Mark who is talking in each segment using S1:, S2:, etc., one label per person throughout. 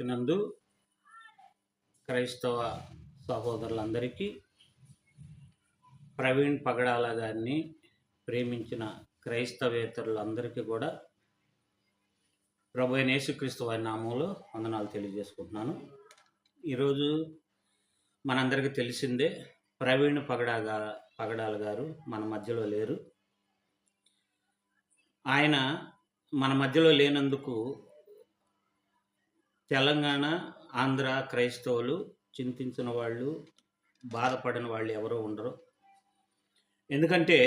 S1: నందు క్రైస్తవ సహోదరులందరికీ ప్రవీణ్ పగడాల గారిని ప్రేమించిన క్రైస్తవేతరులందరికీ కూడా ప్రభు అయిన యేసుక్రీస్తు వారి నామంలో వందనాలు తెలియజేసుకుంటున్నాను. ఈరోజు మనందరికీ తెలిసిందే ప్రవీణ్ పగడా పగడాల గారు మన మధ్యలో లేరు. ఆయన మన మధ్యలో లేనందుకు తెలంగాణ ఆంధ్ర క్రైస్తవులు చింతించిన వాళ్ళు బాధపడిన వాళ్ళు ఎవరో ఉండరు. ఎందుకంటే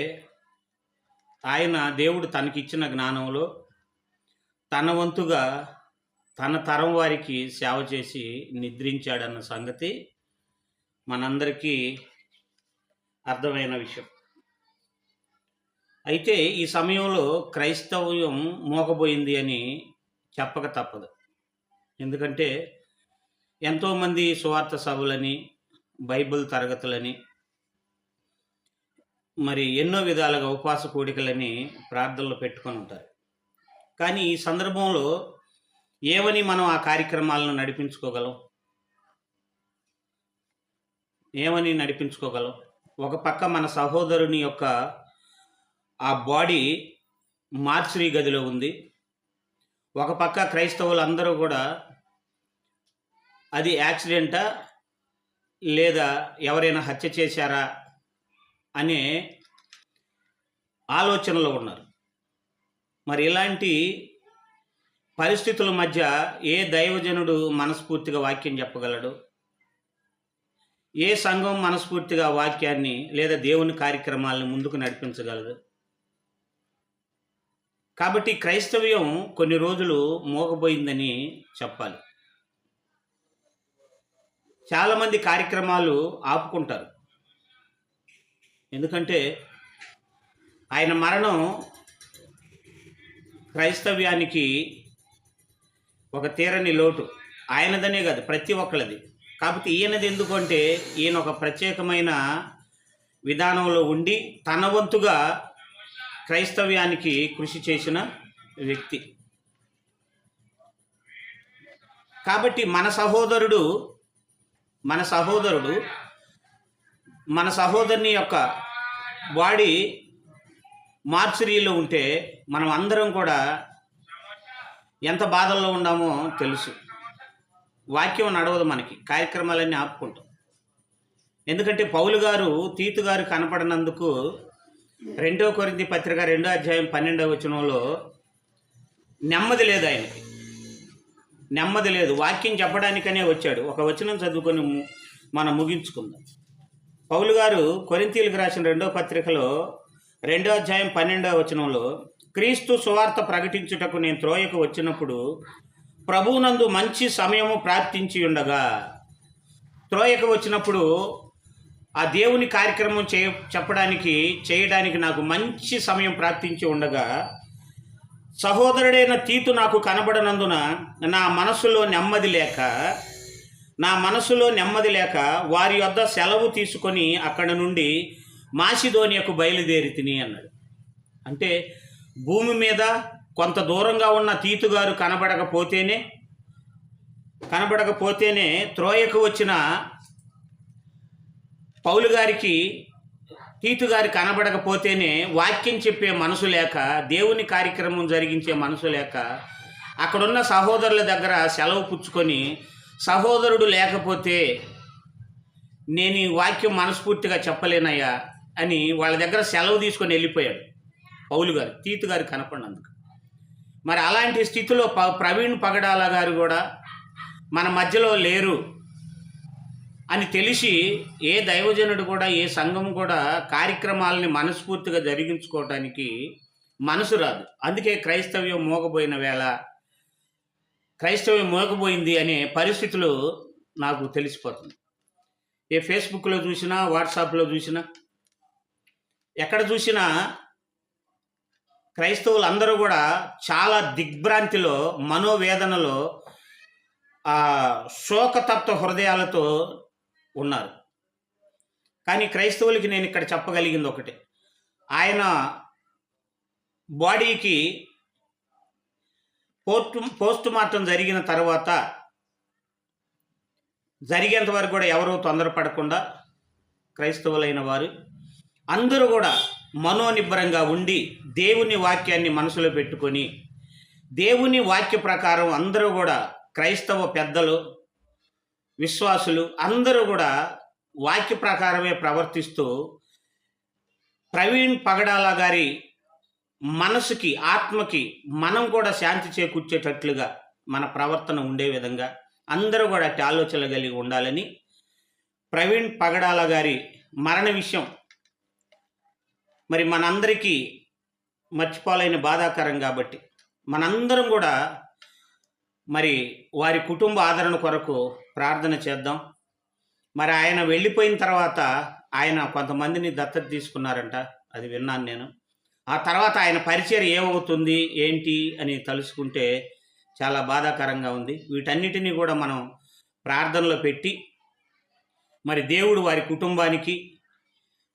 S1: ఆయన దేవుడు తనకిచ్చిన జ్ఞానంలో తన వంతుగా తన తరం వారికి సేవ చేసి నిద్రించాడన్న సంగతి మనందరికీ అర్థమైన విషయం. అయితే ఈ సమయంలో క్రైస్తవ్యం మోకబోయింది అని చెప్పక తప్పదు. ఎందుకంటే ఎంతోమంది సువార్త సభలని బైబిల్ తరగతులని మరి ఎన్నో విధాలుగా ఉపవాస కోడికలని ప్రార్థనలు పెట్టుకొని ఉంటారు. కానీ ఈ సందర్భంలో ఏమని మనం ఆ కార్యక్రమాలను నడిపించుకోగలం? ఏమని నడిపించుకోగలం? ఒక పక్క మన సహోదరుని యొక్క ఆ బాడీ మార్చరీ గదిలో ఉంది. ఒక పక్క క్రైస్తవులు అందరూ కూడా అది యాక్సిడెంటా? లేదా ఎవరైనా హత్య చేశారా? అనే ఆలోచనలో ఉన్నారు. మరి ఇలాంటి పరిస్థితుల మధ్య ఏ దైవజనుడు మనస్ఫూర్తిగా వాక్యం చెప్పగలడు? ఏ సంఘం మనస్ఫూర్తిగా వాక్యాన్ని లేదా దేవుని కార్యక్రమాలను ముందుకు నడిపించగలదు? కాబట్టి క్రైస్తవ్యం కొన్ని రోజులు మోగబోయిందని చెప్పాలి. చాలామంది కార్యక్రమాలు ఆపుకుంటారు. ఎందుకంటే ఆయన మరణం క్రైస్తవ్యానికి ఒక తీరని లోటు. ఆయనదనే కాదు ప్రతి ఒక్కళ్ళది కాకపోతే ఈయనది ఎందుకంటే ఈయన ఒక ప్రత్యేకమైన విధానంలో ఉండి తన వంతుగా క్రైస్తవ్యానికి కృషి చేసిన వ్యక్తి. కాబట్టి మన సహోదరుడు మన సహోదరుడు మన సహోదరుని యొక్క బాడీ మార్చురీలో ఉంటే మనం అందరం కూడా ఎంత బాధల్లో ఉన్నామో తెలుసు. వాక్యం నడవదు మనకి కార్యక్రమాలన్నీ ఆపుకుంటాం. ఎందుకంటే పౌలు గారు తీతు గారు కనపడినందుకు రెండో కొరింది పత్రిక రెండో అధ్యాయం పన్నెండవ వచనంలో నెమ్మది లేదు ఆయనకి. నెమ్మది లేదు. వాక్యం చెప్పడానికనే వచ్చాడు. ఒక వచనం చదువుకొని ము- మనం ముగించుకుందాం. పౌలు గారు కొరింతీలకు రాసిన రెండో పత్రికలో రెండో అధ్యాయం పన్నెండవ వచనంలో క్రీస్తు సువార్త ప్రకటించుటకు నేను త్రోయకు వచ్చినప్పుడు ప్రభువునందు మంచి సమయము ప్రార్థించి ఉండగా త్రోయకు వచ్చినప్పుడు ఆ దేవుని కార్యక్రమం చేయ చెప్పడానికి చేయడానికి నాకు మంచి సమయం ప్రాప్తించి ఉండగా సహోదరుడైన తీతు నాకు కనబడనందున నా మనసులో నెమ్మది లేక నా మనసులో నెమ్మది లేక వారి వద్ద సెలవు తీసుకొని అక్కడ నుండి మాసిధోనియకు బయలుదేరి తిని అన్నాడు. అంటే భూమి మీద కొంత దూరంగా ఉన్న తీతుగారు కనబడకపోతేనే కనబడకపోతేనే త్రోయకు వచ్చిన పౌలు గారికి తీతు గారి కనబడకపోతేనే వాక్యం చెప్పే మనసు లేక దేవుని కార్యక్రమం జరిగించే మనసు లేక అక్కడున్న సహోదరుల దగ్గర సెలవు పుచ్చుకొని సహోదరుడు లేకపోతే నేను ఈ వాక్యం మనస్ఫూర్తిగా చెప్పలేనయ్యా అని వాళ్ళ దగ్గర సెలవు తీసుకొని వెళ్ళిపోయాడు పౌలు గారు తీతు గారు కనపడినందుకు. మరి అలాంటి స్థితిలో ప ప్రవీణ్ పగడాల గారు కూడా మన మధ్యలో లేరు. అని తెలిసి ఏ దైవజనుడు కూడా ఏ సంఘం కూడా కార్యక్రమాలని మనస్ఫూర్తిగా జరిగించుకోవటానికి మనసు రాదు. అందుకే క్రైస్తవ్యం మోగబోయిన వేళ క్రైస్తవ్యం మోగబోయింది అనే పరిస్థితులు నాకు తెలిసిపోతుంది. ఏ ఫేస్బుక్లో చూసినా వాట్సాప్లో చూసినా ఎక్కడ చూసినా క్రైస్తవులు అందరూ కూడా చాలా దిగ్భ్రాంతిలో మనోవేదనలో శోకతత్వ హృదయాలతో ఉన్నారు. కానీ క్రైస్తవులకి నేను ఇక్కడ చెప్పగలిగింది ఒకటి. ఆయన బాడీకి పోస్ట్ పోస్ట్ మార్టం జరిగిన తర్వాత జరిగేంత వరకు కూడా ఎవరూ తొందరపడకుండా క్రైస్తవులైన వారు అందరూ కూడా మనోనిబ్బరంగా ఉండి దేవుని వాక్యాన్ని మనసులో పెట్టుకొని దేవుని వాక్య ప్రకారం అందరూ కూడా క్రైస్తవ పెద్దలు విశ్వాసులు అందరూ కూడా వాక్య ప్రకారమే ప్రవర్తిస్తూ ప్రవీణ్ పగడాల గారి మనసుకి ఆత్మకి మనం కూడా శాంతి చేకూర్చేటట్లుగా మన ప్రవర్తన ఉండే విధంగా అందరూ కూడా అట్టి ఆలోచనలు కలిగి ఉండాలని ప్రవీణ్ పగడాల గారి మరణ విషయం మరి మనందరికీ మర్చిపోలేని బాధాకరం కాబట్టి మనందరం కూడా మరి వారి కుటుంబ ఆదరణ కొరకు ప్రార్థన చేద్దాం. మరి ఆయన వెళ్ళిపోయిన తర్వాత ఆయన కొంతమందిని దత్తత తీసుకున్నారంట. అది విన్నాను నేను. ఆ తర్వాత ఆయన పరిచయం ఏమవుతుంది? ఏంటి? అని తలుసుకుంటే చాలా బాధాకరంగా ఉంది. వీటన్నిటినీ కూడా మనం ప్రార్థనలో పెట్టి మరి దేవుడు వారి కుటుంబానికి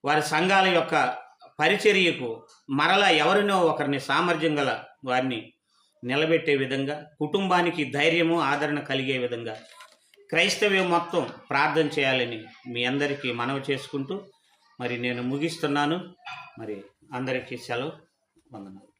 S1: వారి సంఘాల యొక్క పరిచర్యకు మరలా ఎవరినో ఒకరిని సామర్థ్యం గల వారిని నిలబెట్టే విధంగా కుటుంబానికి ధైర్యము ఆదరణ కలిగే విధంగా క్రైస్తవ్యం మొత్తం ప్రార్థన చేయాలని మీ అందరికీ మనవి చేసుకుంటూ మరి నేను ముగిస్తున్నాను. మరి అందరికీ సెలవు. వందనాలు.